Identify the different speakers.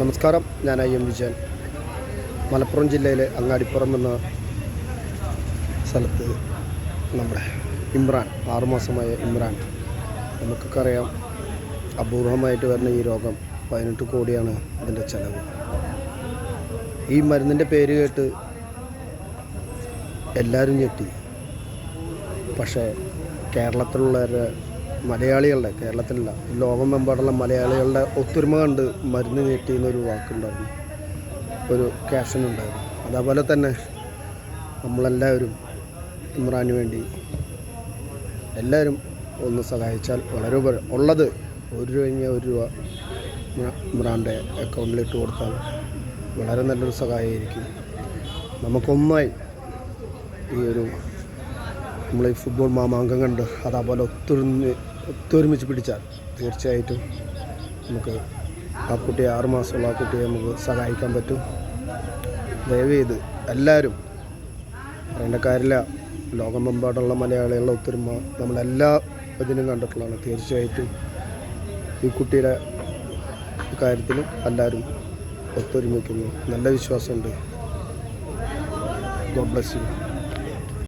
Speaker 1: നമസ്കാരം. ഞാൻ I M Vijayan. Malappuram ജില്ലയിലെ അങ്ങാടിപ്പുറം എന്ന സ്ഥലത്ത് നമ്മുടെ ഇമ്രാൻ ആറുമാസമായ ഇമ്രാൻ. നമുക്കൊക്കെ അറിയാം അപൂർവമായിട്ട് വരുന്ന ഈ രോഗം പതിനെട്ട് കോടിയാണ് ഇതിന്റെ ചിലവ്. ഈ മരുന്നിന്റെ പേര് കേട്ട് എല്ലാവരും ഞെട്ടി. പക്ഷേ കേരളത്തിലുള്ളവരുടെ മലയാളികളുടെ കേരളത്തിലല്ല ലോകമെമ്പാടുള്ള മലയാളികളുടെ ഒത്തൊരുമ കണ്ട് മരുന്ന് നീട്ടി എന്നൊരു വാക്കുണ്ടായിരുന്നു. ഒരു ക്യാഷൻ ഉണ്ടായിരുന്നു. അതേപോലെ തന്നെ നമ്മളെല്ലാവരും ഇമ്രാന് വേണ്ടി എല്ലാവരും ഒന്ന് സഹായിച്ചാൽ വളരെ ഉപകാരം ഉള്ളത് ഒരു രൂപ ഒരു രൂപ ഇമ്രാ- ഇമ്രാന്റെ അക്കൗണ്ടിലിട്ട് കൊടുത്താൽ വളരെ നല്ലൊരു സഹായമായിരിക്കും നമുക്കൊന്നായി ഈ ഒരു നമ്മൾ ഈ ഫുട്ബോൾ മാമാങ്കം കണ്ട് അതേപോലെ ഒത്തൊരുമി ഒത്തൊരുമിച്ച് പിടിച്ചാൽ തീർച്ചയായിട്ടും നമുക്ക് ആ കുട്ടിയെ ആറ് മാസമുള്ള ആ കുട്ടിയെ നമുക്ക് സഹായിക്കാൻ പറ്റും. ദയവ് ചെയ്ത് എല്ലാവരും പറയേണ്ട കാര്യമില്ല. ലോകമെമ്പാടുള്ള മലയാളികളുടെ ഒത്തൊരുമ നമ്മളെല്ലാ ഇതിനും കണ്ടിട്ടുള്ളതാണ്. തീർച്ചയായിട്ടും ഈ കുട്ടിയുടെ കാര്യത്തിലും എല്ലാവരും ഒത്തൊരുമിക്കുന്നു. നല്ല വിശ്വാസമുണ്ട്. God bless you